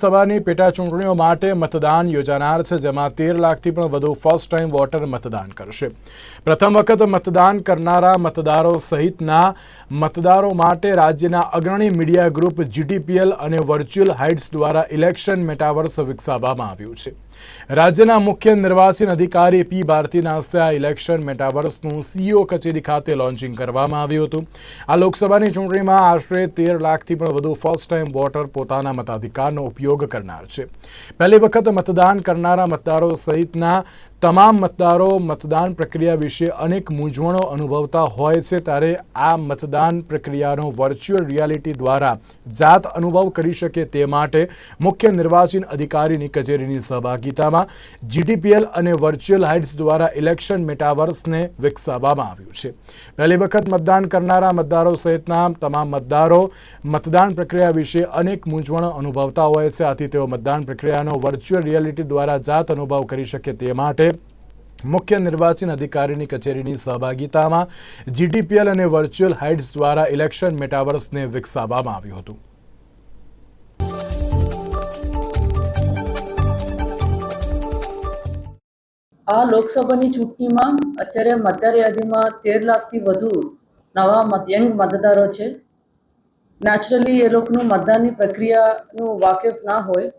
સભાની પેટા ચૂંટણીઓ માટે મતદાન યોજાનાર છે, જેમાં તેર લાખથી પણ વધુ ફર્સ્ટ ટાઈમ વોટર મતદાન કરશે. પ્રથમ વખત મતદાન કરનારા મતદારો સહિતના મતદારો માટે રાજ્યના અગ્રણી મીડિયા ગ્રુપ જીટીપીએલ અને વર્ચ્યુઅલ હાઇટ્સ દ્વારા ઇલેક્શન મેટાવર્સ વિકસાવવામાં આવ્યું છે. રાજ્યના મુખ્ય નિર્વાચન અધિકારી પી ભારતીના હસ્તે આ ઇલેક્શન મેટાવર્સનું સીઓ કચેરી ખાતે લોન્ચિંગ કરવામાં આવ્યું હતું. આ લોકસભાની ચૂંટણીમાં આશરે તેર લાખથી પણ વધુ ફર્સ્ટ ટાઈમ વોટર પોતાના મતાધિકારનો ઉપયોગ કરનાર છે. પહેલી વખત મતદાન કરનારા મતદારો સહિતના તમામ મતદારો મતદાન પ્રક્રિયા વિશે અનેક મૂંઝવણો અનુભવતા હોય છે ત્યારે આ મતદાન પ્રક્રિયાનો વર્ચ્યુઅલ રિયાલિટી દ્વારા જાત અનુભવ કરી શકે તે માટે મુખ્ય નિર્વાચન અધિકારીની કચેરીની સહભાગિતામાં જીટીપીએલ અને વર્ચ્યુઅલ હાઇટ્સ દ્વારા ઇલેક્શન મેટાવર્સને વિકસાવવામાં આવ્યું છે. પહેલી વખત મતદાન કરનારા મતદારો સહિતના તમામ મતદારો મતદાન પ્રક્રિયા વિશે અનેક મૂંઝવણો અનુભવતા હોય છે. આથી તેઓ મતદાન પ્રક્રિયાનો વર્ચ્યુઅલ રિયાલિટી દ્વારા જાત અનુભવ કરી શકે તે માટે મુખ્ય નિર્વાચન અધિકારીની કચેરીની સહભાગિતામાં જીટીપીએલ અને વર્ચ્યુઅલ હાઇડ્સ દ્વારા ઇલેક્શન મેટાવર્સને વિકસાવવામાં આવ્યું હતું. આ લોકસભાની ચૂંટણીમાં અત્યારે મતદાર યાદીમાં તેર લાખથી વધુ નવા યંગ મતદારો છે. નેચરલી એ લોકોનું મતદાનની પ્રક્રિયાનું વાકેફ ના હોય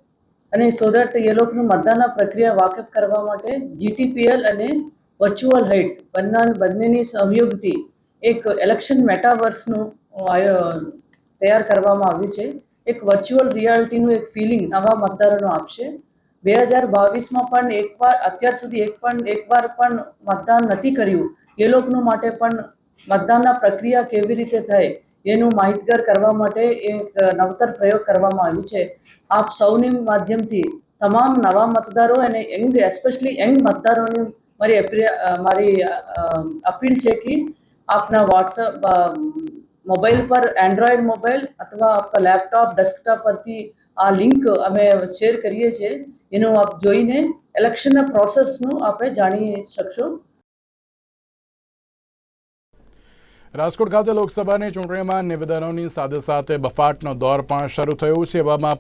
અને સો દેટ એ લોકોનું મતદાનના પ્રક્રિયા વાકેફ કરવા માટે જીટીપીએલ અને વર્ચ્યુઅલ હાઇટ્સ બંને બંનેની સહયોગથી એક ઇલેક્શન મેટાવર્સનું તૈયાર કરવામાં આવ્યું છે. એક વર્ચ્યુઅલ રિયાલિટીનું એક ફિલિંગ નવા મતદારોને આપશે. બે હજાર બાવીસમાં પણ એકવાર, અત્યાર સુધી એક પણ, એકવાર પણ મતદાન નથી કર્યું. એ લોકોનું માટે પણ મતદાનના પ્રક્રિયા કેવી રીતે થાય એનું માહિતગાર કરવા માટે એક નવતર પ્રયોગ કરવામાં આવ્યું છે. આપ સૌની માધ્યમથી તમામ નવા મતદારો અને યંગ એસ્પેશલી યંગ મતદારોની મારી મારી અપીલ છે કે આપના વોટ્સઅપ મોબાઈલ પર એન્ડ્રોઈડ મોબાઈલ અથવા આપના લેપટોપ, ડેસ્કટોપ પરથી આ લિંક અમે શેર કરીએ છીએ. એનું આપ જોઈને ઇલેક્શનના પ્રોસેસનું આપણે જાણી શકશો. રાજકોટ ખાતે લોકસભાની ચૂંટણીમાં નિવેદનોની સાથે સાથે બફાટનો દોર પણ શરૂ થયો છે. એવામાં